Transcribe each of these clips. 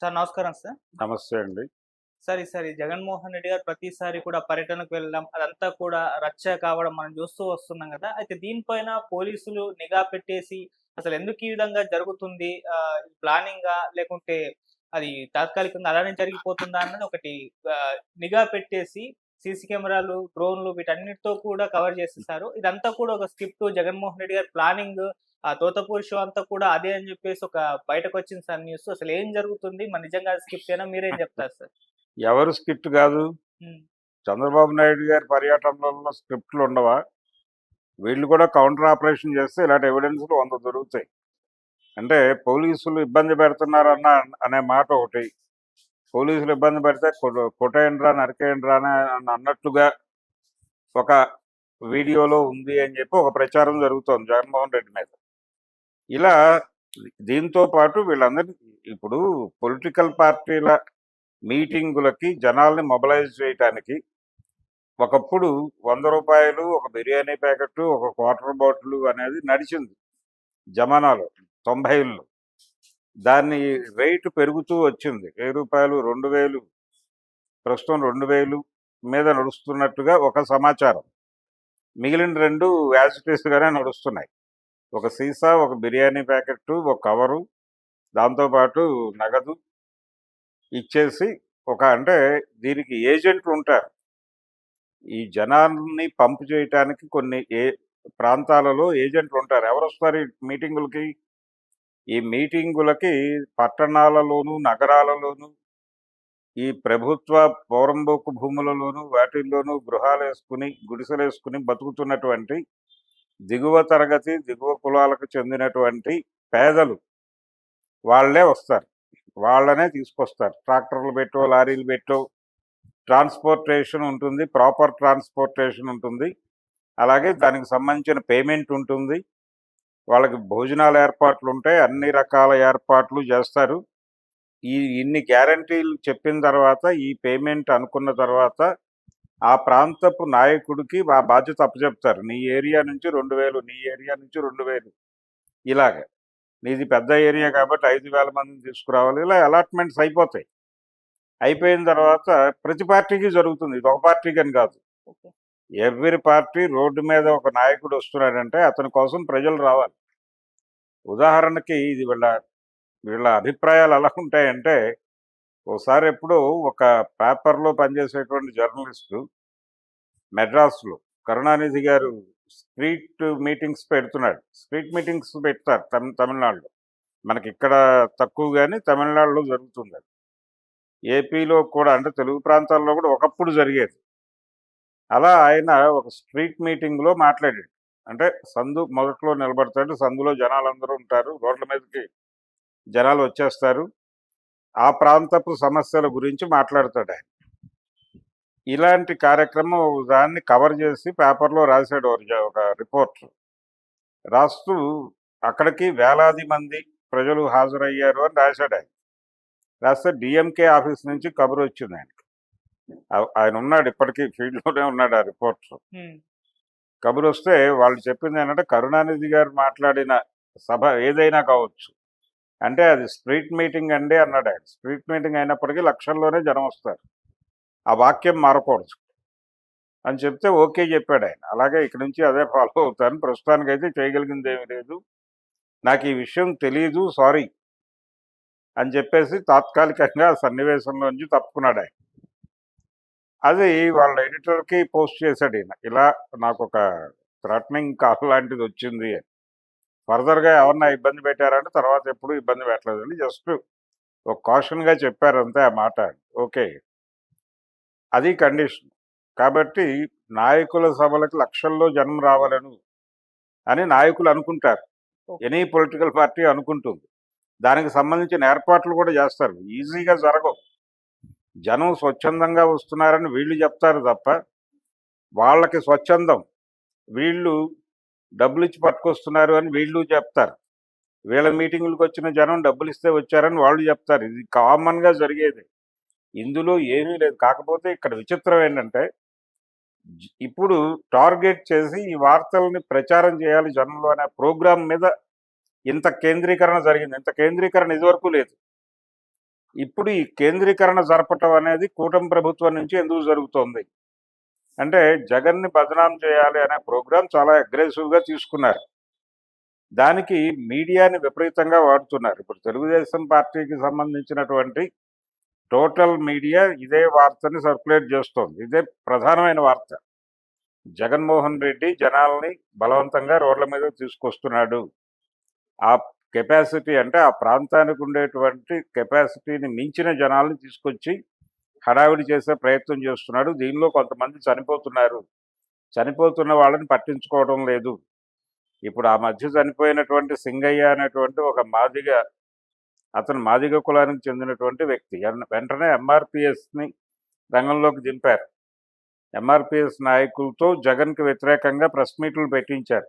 Sir నమస్కారం sir. నమస్తే అండి. సార్ ఈసారి జగన్మోహన్ రెడ్డి గారు ప్రతిసారి కూడా పర్యటనకు వెళ్ళడం అదంతా కూడా రచ్చ కావడం మనం చూస్తూ వస్తున్నాం కదా. అయితే దీనిపైన పోలీసులు నిఘా పెట్టేసి అసలు ఎందుకు ఈ విధంగా జరుగుతుంది? ప్లానింగ్ లేకుంటే అది తాత్కాలికంగా అలానే జరిగిపోతుందా అన్నది ఒకటి నిఘా పెట్టేసి సీసీ కెమెరాలు డ్రోన్లు వీటన్నిటితో కూడా కవర్ చేసేసారు. ఇదంతా కూడా ఒక స్క్రిప్ట్ జగన్మోహన్ రెడ్డి గారి ప్లానింగ్. ఆ తోతపూరి షో అంతా కూడా అదే అని చెప్పేసి ఒక బయటకు వచ్చింది సార్ న్యూస్. అసలు ఏం జరుగుతుంది? మరి నిజంగా స్క్రిప్ట్ అయినా మీరేం చెప్తారు సార్? ఎవరు స్క్రిప్ట్ కాదు. చంద్రబాబు నాయుడు గారి పర్యటనలో స్క్రిప్ట్లు ఉండవా? వీళ్ళు కూడా కౌంటర్ ఆపరేషన్ చేస్తే ఇలాంటి ఎవిడెన్స్లు వంద దొరుకుతాయి. అంటే పోలీసులు ఇబ్బంది పెడుతున్నారన్న అనే మాట ఒకటి పోలీసులు ఇబ్బంది పెడితే కొట్టేయండిరా నరికేయండిరా అని అని అన్నట్టుగా ఒక వీడియోలో ఉంది అని చెప్పి ఒక ప్రచారం జరుగుతోంది జగన్మోహన్ రెడ్డి మీద. ఇలా దీంతో పాటు వీళ్ళందరి ఇప్పుడు పొలిటికల్ పార్టీల మీటింగులకి జనాల్ని మొబలైజ్ చేయటానికి ఒకప్పుడు వంద రూపాయలు ఒక బిర్యానీ ప్యాకెట్ ఒక క్వార్టర్ బాటిల్ అనేది నడిచింది జమానాలో తొంభైల్లో దాన్ని రేటు పెరుగుతూ వచ్చింది. వెయ్యి రూపాయలు రెండు వేలు ప్రస్తుతం రెండు వేలు మీద నడుస్తున్నట్టుగా ఒక సమాచారం. మిగిలిన రెండు యాజిటేస్గానే నడుస్తున్నాయి. ఒక సీసా ఒక బిర్యానీ ప్యాకెట్ ఒక కవరు దాంతోపాటు నగదు ఇచ్చేసి ఒక అంటే దీనికి ఏజెంట్లు ఉంటారు. ఈ జనాల్ని పంపు చేయటానికి కొన్ని ఏ ప్రాంతాలలో ఏజెంట్లు ఉంటారు. ఎవరు వస్తారు మీటింగులకి? ఈ మీటింగులకి పట్టణాలలోను నగరాలలోను ఈ ప్రభుత్వ పౌరంబోకు భూములలోను వాటిల్లోనూ గృహాలు వేసుకుని గుడిసెలు వేసుకుని బతుకుతున్నటువంటి దిగువ తరగతి దిగువ కులాలకు చెందినటువంటి పేదలు వాళ్ళే వస్తారు. వాళ్ళనే తీసుకొస్తారు. ట్రాక్టర్లు పెట్టో లారీలు పెట్టో ట్రాన్స్పోర్టేషన్ ఉంటుంది ప్రాపర్ ట్రాన్స్పోర్టేషన్ ఉంటుంది. అలాగే దానికి సంబంధించిన పేమెంట్ ఉంటుంది. వాళ్ళకి భోజనాల ఏర్పాట్లు ఉంటాయి అన్ని రకాల ఏర్పాట్లు చేస్తారు. ఈ ఇన్ని గ్యారంటీలు చెప్పిన తర్వాత ఈ పేమెంట్ అనుకున్న తర్వాత ఆ ప్రాంతపు నాయకుడికి ఆ బాధ్యత అప్పచెప్తారు. నీ ఏరియా నుంచి రెండు వేలు నీ ఏరియా నుంచి రెండు వేలు. ఇలాగ. నీది పెద్ద ఏరియా కాబట్టి ఐదు వేల మందిని తీసుకురావాలి. ఇలా అలాట్మెంట్స్ అయిపోతాయి. అయిపోయిన తర్వాత ప్రతి పార్టీకి జరుగుతుంది. ఇది ఒక పార్టీకి అని కాదు. ఓకే. ఎవ్రీ పార్టీ రోడ్డు మీద ఒక నాయకుడు వస్తున్నాడంటే అతని కోసం ప్రజలు రావాలి. ఉదాహరణకి ఇది వీళ్ళ వీళ్ళ అభిప్రాయాలు ఎలా ఉంటాయంటే ఒకసారి ఎప్పుడు ఒక పేపర్లో పనిచేసేటువంటి జర్నలిస్టు మెడ్రాస్లో కరుణానిధి గారు స్ట్రీట్ మీటింగ్స్ పెడుతున్నాడు. స్ట్రీట్ మీటింగ్స్ పెడతారు తమి తమిళనాడులో. మనకి ఇక్కడ తక్కువ కానీ తమిళనాడులో జరుగుతుంది ఏపీలో కూడా అంటే తెలుగు ప్రాంతాల్లో కూడా ఒకప్పుడు జరిగేది. అలా ఆయన ఒక స్ట్రీట్ మీటింగ్లో మాట్లాడాడు. అంటే సందు మొదట్లో నిలబడతాడు. సందులో జనాలు అందరూ ఉంటారు. రోడ్ల మీదకి జనాలు వచ్చేస్తారు. ఆ ప్రాంతపు సమస్యల గురించి మాట్లాడతాడు ఆయన. ఇలాంటి కార్యక్రమం దాన్ని కవర్ చేసి పేపర్లో రాశాడు ఒక ఒక రిపోర్ట్. రాస్తూ అక్కడికి వేలాది మంది ప్రజలు హాజరయ్యారు అని రాశాడు ఆయన. రాస్తే డిఎంకే ఆఫీస్ నుంచి కబురు వచ్చింది ఆయన. ఆయన ఉన్నాడు ఇప్పటికీ ఫీల్డ్లోనే ఉన్నాడు ఆ రిపోర్ట్ ఉమ్, కబురు వస్తే వాళ్ళు చెప్పింది ఏంటంటే కరుణానిధి గారు మాట్లాడిన సభ ఏదైనా కావచ్చు. అంటే అది స్ట్రీట్ మీటింగ్ అండి అన్నాడు ఆయన. స్ట్రీట్ మీటింగ్ అయినప్పటికీ లక్షల్లోనే జనం వస్తారు. ఆ వాక్యం మారకూడదు అని చెప్తే ఓకే చెప్పాడు ఆయన. అలాగే ఇక్కడి నుంచి అదే ఫాలో అవుతాను. ప్రస్తుతానికైతే చేయగలిగింది ఏమీ లేదు. నాకు ఈ విషయం తెలియదు సారీ అని చెప్పేసి తాత్కాలికంగా ఆ సన్నివేశంలో నుంచి తప్పుకున్నాడు ఆయన. అది వాళ్ళ ఎడిటర్కి పోస్ట్ చేశాడు ఈయన. ఇలా నాకు ఒక థ్రెటనింగ్ కాల్ లాంటిది వచ్చింది. అని ఫర్దర్గా ఎవరన్నా ఇబ్బంది పెట్టారంటే తర్వాత ఎప్పుడు ఇబ్బంది పెట్టలేదండి. జస్ట్ ఒక కాషన్గా చెప్పారు అంతే ఆ మాట. ఓకే. అది కండిషన్. కాబట్టి నాయకుల సభలకు లక్షల్లో జనం రావాలను అని నాయకులు అనుకుంటారు. ఎనీ పొలిటికల్ పార్టీ అనుకుంటుంది. దానికి సంబంధించిన ఏర్పాట్లు కూడా చేస్తారు. ఈజీగా జరగవు. జనం స్వచ్ఛందంగా వస్తున్నారని వీళ్ళు చెప్తారు తప్ప వాళ్ళకి స్వచ్ఛందం. వీళ్ళు డబ్బులు ఇచ్చి పట్టుకొస్తున్నారు అని వీళ్ళు చెప్తారు. వీళ్ళ మీటింగులకు వచ్చిన జనం డబ్బులు ఇస్తే వచ్చారని వాళ్ళు చెప్తారు. ఇది కామన్గా జరిగేది. ఇందులో ఏమీ లేదు. కాకపోతే ఇక్కడ విచిత్రం ఏంటంటే ఇప్పుడు టార్గెట్ చేసి ఈ వార్తల్ని ప్రచారం చేయాలి జనంలో అనే ప్రోగ్రాం మీద ఇంత కేంద్రీకరణ జరిగింది. ఇంత కేంద్రీకరణ ఇదివరకు లేదు. ఇప్పుడు ఈ కేంద్రీకరణ జరపటం అనేది కూటమి ప్రభుత్వం నుంచి ఎందుకు జరుగుతోంది? అంటే జగన్ని బదనాం చేయాలి అనే ప్రోగ్రాం చాలా అగ్రెసివ్గా తీసుకున్నారు. దానికి మీడియాని విపరీతంగా వాడుతున్నారు. ఇప్పుడు తెలుగుదేశం పార్టీకి సంబంధించినటువంటి టోటల్ మీడియా ఇదే వార్తని సర్క్యులేట్ చేస్తోంది. ఇదే ప్రధానమైన వార్త. జగన్మోహన్ రెడ్డి జనాల్ని బలవంతంగా రోడ్ల మీద తీసుకొస్తున్నాడు. ఆ కెపాసిటీ అంటే ఆ ప్రాంతానికి ఉండేటువంటి కెపాసిటీని మించిన జనాలను తీసుకొచ్చి హడావిడి చేసే ప్రయత్నం చేస్తున్నాడు. దీనిలో కొంతమంది చనిపోతున్నారు. చనిపోతున్న వాళ్ళని పట్టించుకోవడం లేదు. ఇప్పుడు ఆ మధ్య చనిపోయినటువంటి సింగయ్య అనేటువంటి ఒక మాదిగ అతను మాదిగ కులానికి చెందినటువంటి వ్యక్తి. వెంటనే ఎంఆర్పిఎస్ని రంగంలోకి దింపారు. ఎంఆర్పిఎస్ నాయకులతో జగన్కి వ్యతిరేకంగా ప్రెస్ మీట్లు పెట్టించారు.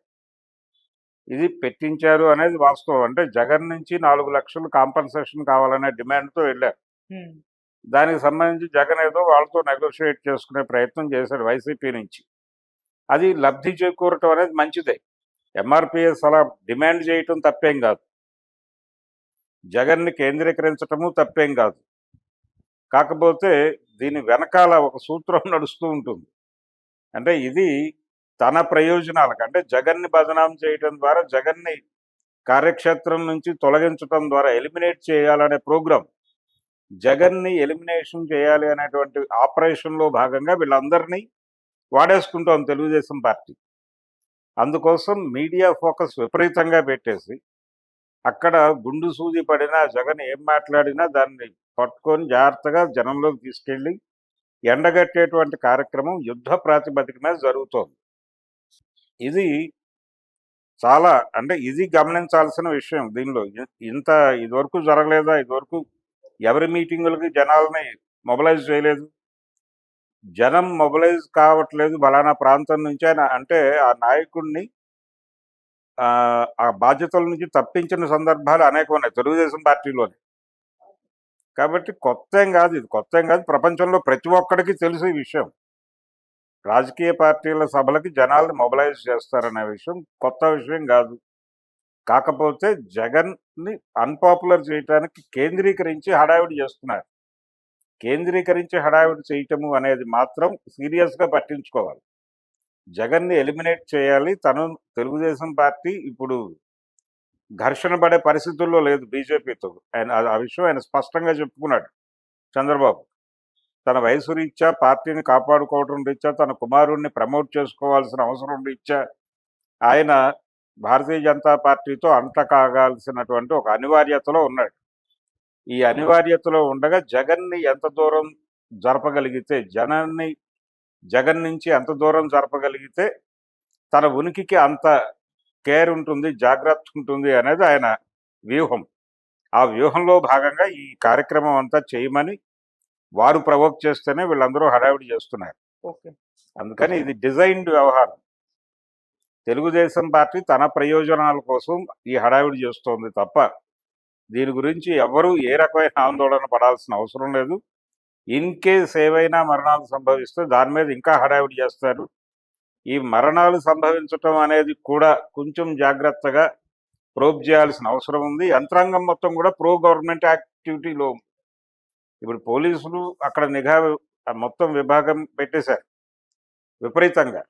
ఇది పెట్టించారు అనేది వాస్తవం. అంటే జగన్ నుంచి నాలుగు లక్షలు కాంపన్సేషన్ కావాలనే డిమాండ్తో వెళ్ళారు. దానికి సంబంధించి జగన్ ఏదో వాళ్ళతో నెగోషియేట్ చేసుకునే ప్రయత్నం చేశాడు వైసీపీ నుంచి. అది లబ్ధి చేకూరటం అనేది మంచిదే. ఎంఆర్పిఎస్ అలా డిమాండ్ చేయటం తప్పేం కాదు. జగన్ని కేంద్రీకరించటము తప్పేం కాదు. కాకపోతే దీని వెనకాల ఒక సూత్రం నడుస్తూ ఉంటుంది. అంటే ఇది తన ప్రయోజనాలకు అంటే జగన్ని బదనాం చేయటం ద్వారా జగన్ని కార్యక్షేత్రం నుంచి తొలగించటం ద్వారా ఎలిమినేట్ చేయాలనే ప్రోగ్రాం. జగన్ని ఎలిమినేషన్ చేయాలి అనేటువంటి ఆపరేషన్లో భాగంగా వీళ్ళందరినీ వాడేసుకుంటాం తెలుగుదేశం పార్టీ. అందుకోసం మీడియా ఫోకస్ విపరీతంగా పెట్టేసి అక్కడ గుండు సూది పడినా జగన్ ఏం మాట్లాడినా దాన్ని పట్టుకొని జాగ్రత్తగా జనంలోకి తీసుకెళ్ళి ఎండగట్టేటువంటి కార్యక్రమం యుద్ధ ప్రాతిపదిక మీద జరుగుతోంది. ఇది చాలా అంటే ఇది గమనించాల్సిన విషయం దీనిలో. ఇంత ఇదివరకు జరగలేదా? ఇదివరకు ఎవరి మీటింగులకి జనాలని మొబలైజ్ చేయలేదు? జనం మొబలైజ్ కావట్లేదు బలానా ప్రాంతం నుంచి ఆయన అంటే ఆ నాయకుడిని ఆ బాధ్యతల నుంచి తప్పించిన సందర్భాలు అనేక ఉన్నాయి తెలుగుదేశం పార్టీలోనే. కాబట్టి కొత్త కాదు ఇది. కొత్త కాదు. ప్రపంచంలో ప్రతి ఒక్కడికి తెలుసు ఈ విషయం. రాజకీయ పార్టీల సభలకి జనాల్ని మొబలైజ్ చేస్తారనే విషయం కొత్త విషయం కాదు. కాకపోతే జగన్ని అన్పాపులర్ చేయడానికి కేంద్రీకరించి హడావిడి చేస్తున్నారు. కేంద్రీకరించి హడావిడి చేయటము అనేది మాత్రం సీరియస్గా పట్టించుకోవాలి. జగన్ని ఎలిమినేట్ చేయాలి. తను తెలుగుదేశం పార్టీ ఇప్పుడు ఘర్షణ పడే పరిస్థితుల్లో లేదు బీజేపీతో. ఆయన ఆ విషయం ఆయన స్పష్టంగా చెప్పుకున్నాడు చంద్రబాబు. తన వయసు రీత్యా పార్టీని కాపాడుకోవడం రీత్యా తన కుమారుణ్ణి ప్రమోట్ చేసుకోవాల్సిన అవసరం రీత్యా ఆయన భారతీయ జనతా పార్టీతో అంత కాగాల్సినటువంటి ఒక అనివార్యతలో ఉన్నాడు. ఈ అనివార్యతలో ఉండగా జగన్ని ఎంత దూరం జరపగలిగితే జనాన్ని జగన్ నుంచి ఎంత దూరం జరపగలిగితే తన ఉనికికి అంత కేర్ ఉంటుంది జాగ్రత్త ఉంటుంది అనేది ఆయన వ్యూహం. ఆ వ్యూహంలో భాగంగా ఈ కార్యక్రమం అంతా చేయమని వారు ప్రవోక్ చేస్తేనే వీళ్ళందరూ హడావిడి చేస్తున్నారు. అందుకని ఇది డిజైన్డ్ వ్యవహారం. తెలుగుదేశం పార్టీ తన ప్రయోజనాల కోసం ఈ హడావిడి చేస్తోంది తప్ప దీని గురించి ఎవరు ఏ రకమైన ఆందోళన పడాల్సిన అవసరం లేదు. ఇన్ కేస్ ఏవైనా మరణాలు సంభవిస్తే దాని మీద ఇంకా హడావిడి చేస్తారు. ఈ మరణాలు సంభవించటం అనేది కూడా కొంచెం జాగ్రత్తగా ప్రోబ్ చేయాల్సిన అవసరం ఉంది. యంత్రాంగం మొత్తం కూడా ప్రో గవర్నమెంట్ యాక్టివిటీలో. ఇప్పుడు పోలీసులు అక్కడ నిఘా మొత్తం విభాగం పెట్టేశారు. విపరీతంగా.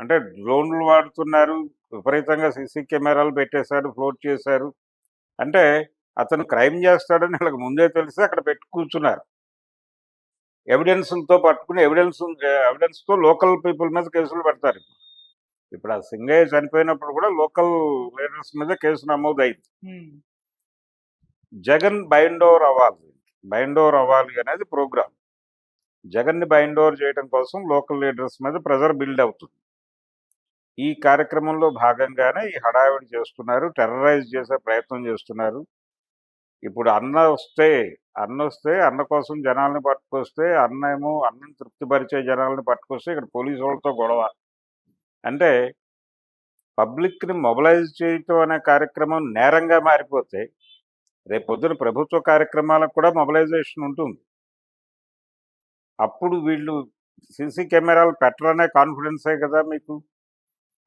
అంటే డ్రోన్లు వాడుతున్నారు. విపరీతంగా సీసీ కెమెరాలు పెట్టేశారు ఫ్లోట్ చేశారు. అంటే అతను క్రైమ్ చేస్తాడని వీళ్ళకి ముందే తెలిసి అక్కడ పెట్టి కూర్చున్నారు. ఎవిడెన్స్లతో పట్టుకుని ఎవిడెన్స్ ఎవిడెన్స్తో లోకల్ పీపుల్ మీద కేసులు పెడతారు ఇప్పుడు. ఆ సింగయ్య చనిపోయినప్పుడు కూడా లోకల్ లీడర్స్ మీద కేసు నమోదైంది. జగన్ బైండ్ ఓవర్ అవ్వాలి బైండోర్ అవ్వాలి అనేది ప్రోగ్రామ్. జగన్ని బైండోర్ చేయడం కోసం లోకల్ లీడర్స్ మీద ప్రెజర్ బిల్డ్ అవుతుంది. ఈ కార్యక్రమంలో భాగంగానే ఈ హడావిడి చేస్తున్నారు టెర్రరైజ్ చేసే ప్రయత్నం చేస్తున్నారు. ఇప్పుడు అన్న వస్తే అన్న వస్తే అన్న కోసం జనాల్ని పట్టుకొస్తే అన్న ఏమో అన్నం తృప్తిపరిచే జనాల్ని పట్టుకొస్తే ఇక్కడ పోలీసు వాళ్ళతో గొడవ. అంటే పబ్లిక్ని మొబలైజ్ చేయటం అనే కార్యక్రమం నేరంగా మారిపోతే రేపు పొద్దున ప్రభుత్వ కార్యక్రమాలకు కూడా మొబలైజేషన్ ఉంటుంది. అప్పుడు వీళ్ళు సీసీ కెమెరాలు పెట్టరనే కాన్ఫిడెన్సే కదా మీకు?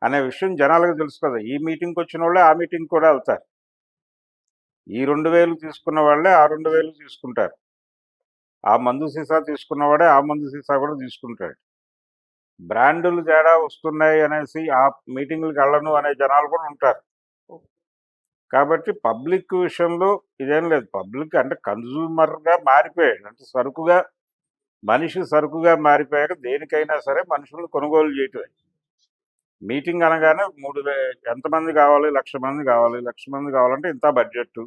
అనే విషయం జనాలకు తెలుసు కదా. ఈ మీటింగ్కి వచ్చిన వాళ్ళే ఆ మీటింగ్ కూడా వెళ్తారు. ఈ రెండు వేలు తీసుకున్న వాళ్ళే ఆ రెండు వేలు తీసుకుంటారు. ఆ మందు సీసా తీసుకున్నవాడే ఆ మందు సీసా కూడా తీసుకుంటాడు. బ్రాండులు తేడా వస్తున్నాయి అనేసి ఆ మీటింగ్లకు వెళ్ళను అనే జనాలు కూడా ఉంటారు. కాబట్టి పబ్లిక్ విషయంలో ఇదేం లేదు. పబ్లిక్ అంటే కన్జ్యూమర్గా మారిపోయాడు. అంటే సరుకుగా మనిషి సరుకుగా మారిపోయాక దేనికైనా సరే మనుషులు కొనుగోలు చేయటమే. మీటింగ్ అనగానే మూడు ఎంతమంది కావాలి? లక్ష మంది కావాలి. లక్ష మంది కావాలంటే ఇంత బడ్జెట్